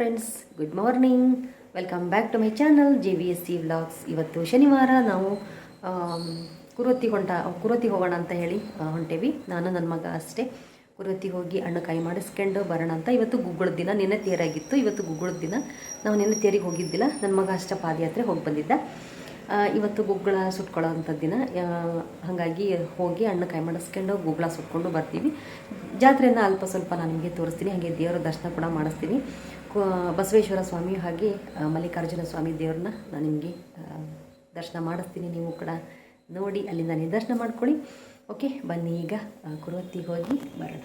Friends good morning welcome back to my channel J V S C vlogs ಇವತ್ತು ಶನಿವಾರ, ನಾವು ಕುರುತಿ ಹೊಂಟ ಕುರುವತ್ತಿ ಹೋಗೋಣ ಅಂತ ಹೇಳಿ ಹೊಂಟೇವಿ. ನಾನು, ನನ್ನ ಮಗ ಅಷ್ಟೇ. ಕುರುವತ್ತಿ ಹೋಗಿ ಹಣ್ಣುಕಾಯಿ ಮಾಡಿಸ್ಕೊಂಡು ಬರೋಣ ಅಂತ. ಇವತ್ತು ಗುಗ್ಗುಳದ ದಿನ, ನಿನ್ನೆ ತೇರಾಗಿತ್ತು. ಇವತ್ತು ಗುಗ್ಗುಳದ ದಿನ. ನಾವು ನಿನ್ನೆ ತೇರಿಗೆ ಹೋಗಿದ್ದಿಲ್ಲ. ನನ್ನ ಮಗ ಅಷ್ಟೇ ಪಾದಯಾತ್ರೆ ಹೋಗಿ ಬಂದಿದ್ದ. ಇವತ್ತು ಗುಗ್ಗಳ ಸುಟ್ಕೊಳ್ಳೋ ಅಂಥ ದಿನ ಹಾಗಾಗಿ ಹೋಗಿ ಅಣ್ಣ ಕೈ ಮಾಡಿಸ್ಕೊಂಡು ಗುಗ್ಗಳ ಸುಟ್ಕೊಂಡು ಬರ್ತೀವಿ. ಜಾತ್ರೆಯನ್ನು ಅಲ್ಪ ಸ್ವಲ್ಪ ನಾನು ನಿಮಗೆ ತೋರಿಸ್ತೀನಿ, ಹಾಗೆ ದೇವರ ದರ್ಶನ ಕೂಡ ಮಾಡಿಸ್ತೀನಿ. ಬಸವೇಶ್ವರ ಸ್ವಾಮಿ ಹಾಗೆ ಮಲ್ಲಿಕಾರ್ಜುನ ಸ್ವಾಮಿ ದೇವ್ರನ್ನ ನಾನು ನಿಮಗೆ ದರ್ಶನ ಮಾಡಿಸ್ತೀನಿ. ನೀವು ಕೂಡ ನೋಡಿ, ಅಲ್ಲಿಂದ ದರ್ಶನ ಮಾಡ್ಕೊಳ್ಳಿ. ಓಕೆ, ಬನ್ನಿ ಈಗ ಕುರುವತ್ತಿಗೆ ಹೋಗಿ ಬರೋಣ.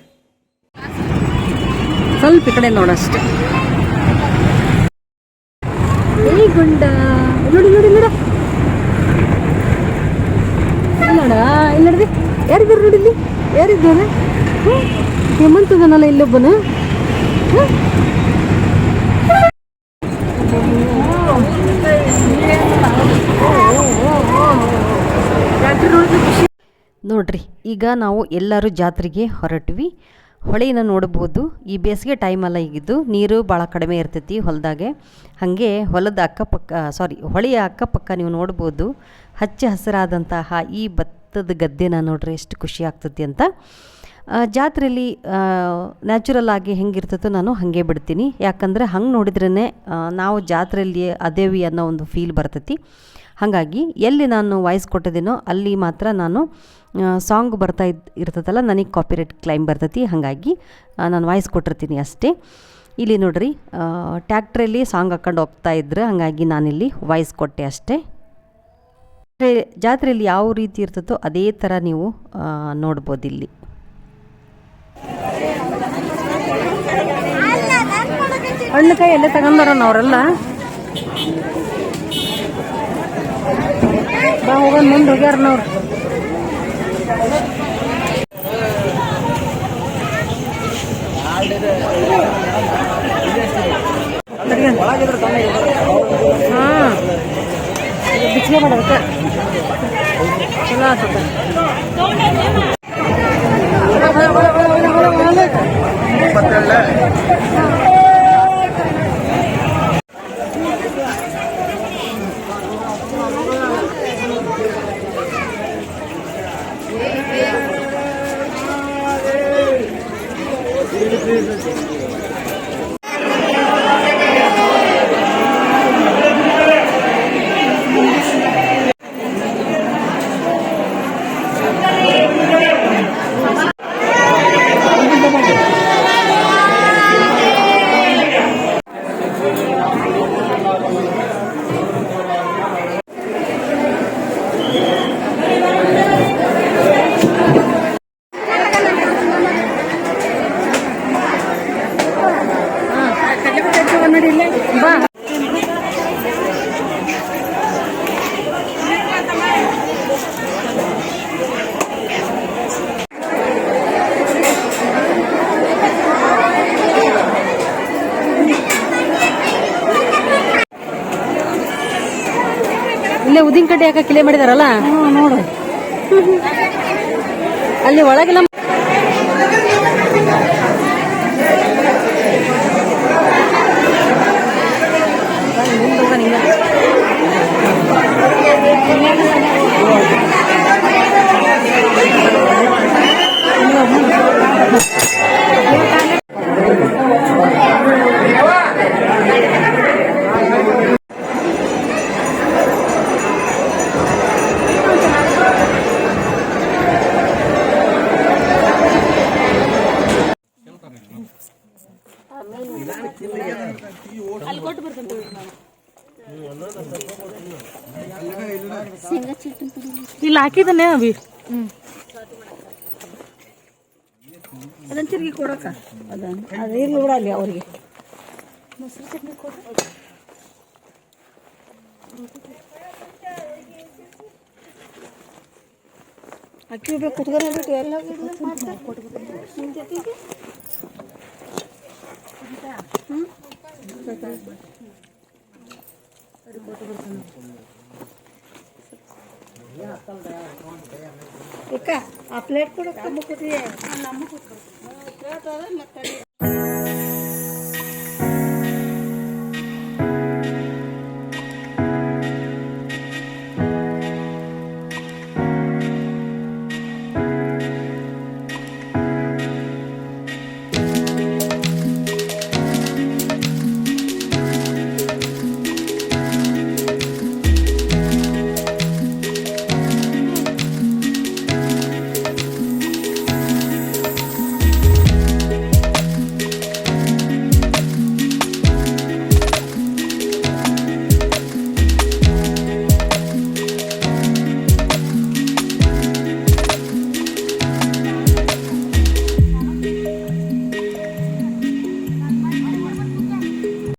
ಸ್ವಲ್ಪ ಈ ಕಡೆ ನೋಡೋಷ್ಟೇ. ಗುಂಡ, ನೋಡಿ ನೋಡಿ, ನೋಡ. ಇಲ್ಲ ಯಾರಿದ್ದಾರೆ ನೋಡಿ ಇಲ್ಲಿ? ಯಾರಿದ್ದಾರೆ? ಹೇಮಂತದನಲ್ಲ ಇಲ್ಲೊಬ್ಬನ? ನೋಡ್ರಿ, ಈಗ ನಾವು ಎಲ್ಲರೂ ಜಾತ್ರೆಗೆ ಹೊರಟ್ವಿ. ಹೊಳೆಯನ್ನು ನೋಡ್ಬೋದು. ಈ ಬೇಸಿಗೆ ಟೈಮಲ್ಲ ಈಗಿದ್ದು. ನೀರು ಭಾಳ ಕಡಿಮೆ ಇರ್ತೈತಿ ಹೊಲದಾಗೆ. ಹಾಗೆ ಹೊಲದ ಅಕ್ಕಪಕ್ಕ ಸಾರಿ ಹೊಳೆಯ ಅಕ್ಕಪಕ್ಕ ನೀವು ನೋಡ್ಬೋದು. ಹಚ್ಚ ಹಸಿರಾದಂತಹ ಈ ಭತ್ತದ ಗದ್ದೆನ ನೋಡ್ರಿ ಎಷ್ಟು ಖುಷಿ ಆಗ್ತೈತಿ ಅಂತ. ಜಾತ್ರೆಯಲ್ಲಿ ನ್ಯಾಚುರಲ್ ಆಗಿ ಹೆಂಗಿರ್ತದೋ ನಾನು ಹಾಗೆ ಬಿಡ್ತೀನಿ. ಯಾಕಂದರೆ ಹಂಗೆ ನೋಡಿದ್ರೇ ನಾವು ಜಾತ್ರೆಯಲ್ಲಿ ಅದೇವಿ ಅನ್ನೋ ಒಂದು ಫೀಲ್ ಬರ್ತೈತಿ. ಹಾಗಾಗಿ ಎಲ್ಲಿ ನಾನು ವಾಯ್ಸ್ ಕೊಟ್ಟಿದ್ದೀನೋ ಅಲ್ಲಿ ಮಾತ್ರ ನಾನು ಸಾಂಗ್ ಬರ್ತಾ ಇದ್ ಇರ್ತೈತಲ್ಲ ನನಗೆ ಕಾಪಿರೈಟ್ ಕ್ಲೈಮ್ ಬರ್ತೈತಿ. ಹಾಗಾಗಿ ನಾನು ವಾಯ್ಸ್ ಕೊಟ್ಟಿರ್ತೀನಿ ಅಷ್ಟೇ. ಇಲ್ಲಿ ನೋಡ್ರಿ ಟ್ಯಾಕ್ಟ್ರಲ್ಲಿ ಸಾಂಗ್ ಹಾಕೊಂಡು ಹೋಗ್ತಾ ಇದ್ರು ಹಾಗಾಗಿ ನಾನಿಲ್ಲಿ ವಾಯ್ಸ್ ಕೊಟ್ಟೆ ಅಷ್ಟೇ. ಜಾತ್ರೆಯಲ್ಲಿ ಯಾವ ರೀತಿ ಇರ್ತದೋ ಅದೇ ಥರ ನೀವು ನೋಡ್ಬೋದು ಇಲ್ಲಿ. ಹಣ್ಣು ಕೈ ಎಲ್ಲ ತಗೊಂಡಾರನ ಅವರೆಲ್ಲ? ಹೋಗೋಣ, ಮುಂದೆ ಹೋಗ್ಯಾರ ಹಾಂ ಬಿಸಿಲೆ ಮಾಡೋದಕ್ಕೆ ಚಲೋ ಆಗ್ತದೆ ಬಾ ಇಲ್ಲೇ ಉದಿನ ಕಡ್ಡಿ ಯಾಕೆ ಕಿಲೆ ಮಾಡಿದಾರಲ್ಲ? ನೋಡು. ಅಲ್ಲಿ ಒಳಗೆಲ್ಲ ಇಲ್ಲಿ ಹಾಕಿದನೆ ಅವಿ ಅದನ್ನ ತಿರುಗಿ ಕೊಡಕ್ಕ ಅದನ್ನ ಅದು ಇರ್ಲಿ ಬಿಡಲ್ಲಿ ಅವ್ರಿಗೆ ಅಕ್ಕಿ ಬೇಕು ಕುತ್ಕೊಂಡು ಬಿಟ್ಟು ಎಲ್ಲ ನಿಮ್ ಜೊತೆಗೆ ಅಕ್ಕ ఇక్క ఆ ప్లేట్ కూడా అమ్ముకుంటుంది అమ్ముకుంటుంది